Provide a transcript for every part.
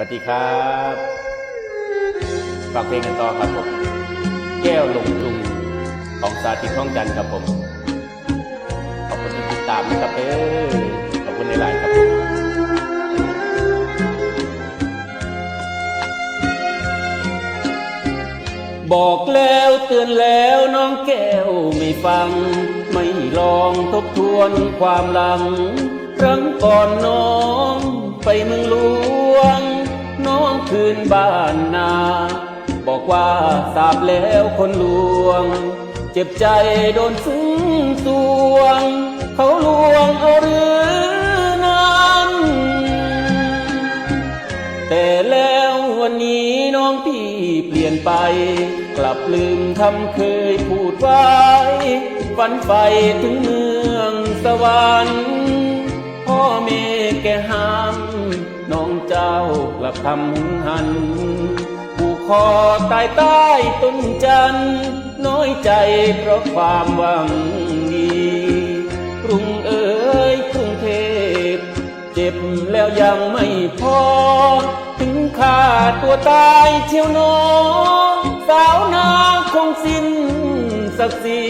สวัสดีครับฝากเพลงกันต่อครับผม แก้วหลงกรุงของสาธิตท่องจันทร์ครับผม ขอบคุณที่ติดตามนะครับเออขอบคุณในไลน์ครับผมบอกแล้วเตือนแล้วน้องแก้วไม่ฟัง ไม่ลองทบทวนความหลัง ครั้งก่อนน้องไปเมืองหลวง คืนบ้านนา บอกว่าทราบแล้วคนลวง เจ็บใจโดนซึ้งสวง เขาลวงเอาหรือนั้น แต่แล้ววันนี้น้องพี่เปลี่ยนไป กลับลืมคำเคยพูดไว้ฝันไฟถึงเมืองสวรรค์พ่อแม่แกหา กลับทำหุนหันผูกคอตายใต้ต้นจันน้อยใจเพราะความหวังดีกรุงเอ๋ยกรุงเทพเจ็บแล้วยังไม่พอ ถึงฆ่าตัวตายเชี่ยวหนอสาวนาคงสิ้นศักดิ์ศรี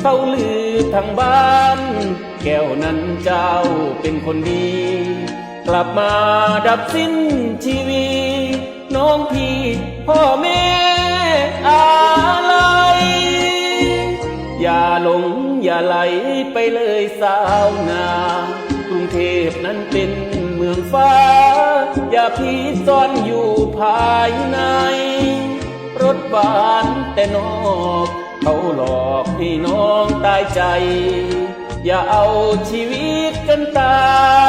เขาลือทางบ้าน แก้วนั้นเจ้าเป็นคนดี กลับมาดับสิ้นชีวีน้องพี่พ่อแม่อะไรอย่าหลงอย่าไหลไปเลยสาวนา กรุงเทพนั้นเป็นเมืองฟ้า อย่าพีซ่อนอยู่ภายใน รถบานแต่นอก เขาหลอกให้น้องตายใจ อย่าเอาชีวิตกันตา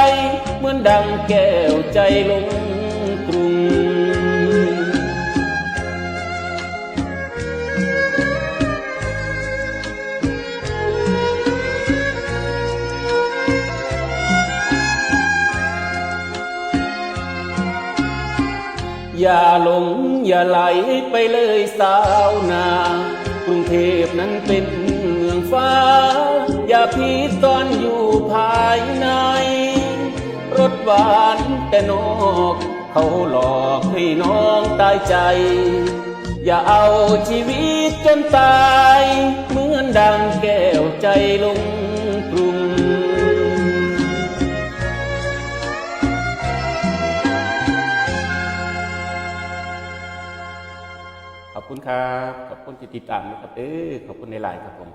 ย เหมือนดังแก้วใจลงกรุง อย่าหลงอย่าไหลไปเลยสาวนา กรุงเทพนั้นเป็นเมืองฟ้าอย่า พีซ่อนอยู่ภายในรถหวานแต่นอกเขาหลอกให้น้องตายใจ อย่าเอาชีวิตจนตาย เหมือนดังแก้วใจลงกรุงขอบคุณครับ ขอบคุณที่ติดตามนะครับ เออขอบคุณในไลน์ครับผม